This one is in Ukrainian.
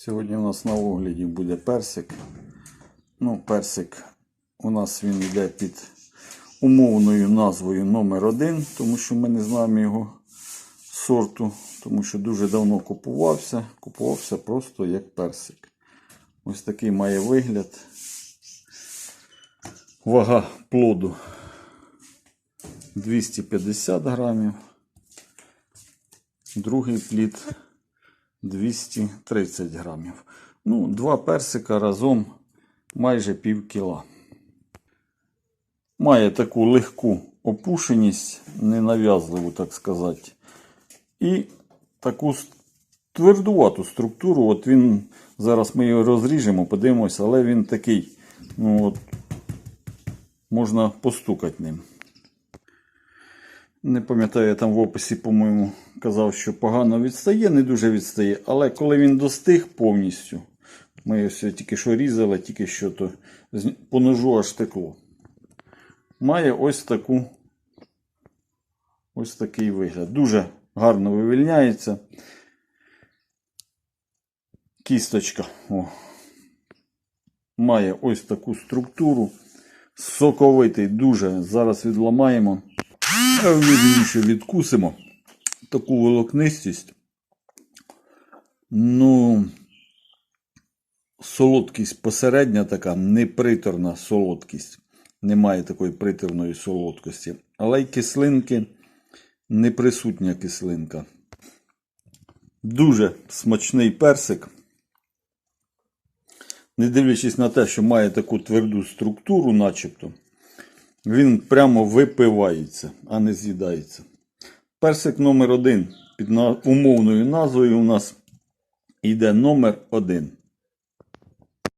Сьогодні у нас на огляді буде персик. Ну, персик у нас він йде під умовною назвою номер 1 тому що ми не знаємо його сорту, тому що дуже давно купувався. Купувався просто як персик. Ось такий має вигляд. Вага плоду 250 грамів. Другий плід 230 грамів. Ну, два персика разом майже пів кіла. Має таку легку опушеність, ненав'язливу, так сказати. І таку твердувату структуру. От він, зараз ми його розріжемо, подивимося, але він такий, ну от, можна постукати ним. Не пам'ятаю, я там в описі, по-моєму, казав, що погано відстає, не дуже відстає. Але коли він достиг повністю, ми ось тільки що різали, тільки що то по ножу аж текло. Має ось таку ось такий вигляд. Дуже гарно вивільняється. Кісточка о, має ось таку структуру. Соковитий дуже. Зараз відламаємо. А Вірніше відкусимо таку волокнистість. Ну, солодкість посередня така, неприторна солодкість. Немає такої приторної солодкості. Але й кислинки, неприсутня кислинка. Дуже смачний персик. Не дивлячись на те, що має таку тверду структуру, начебто. Він прямо випивається, а не з'їдається. Персик номер один під умовною назвою у нас йде номер один.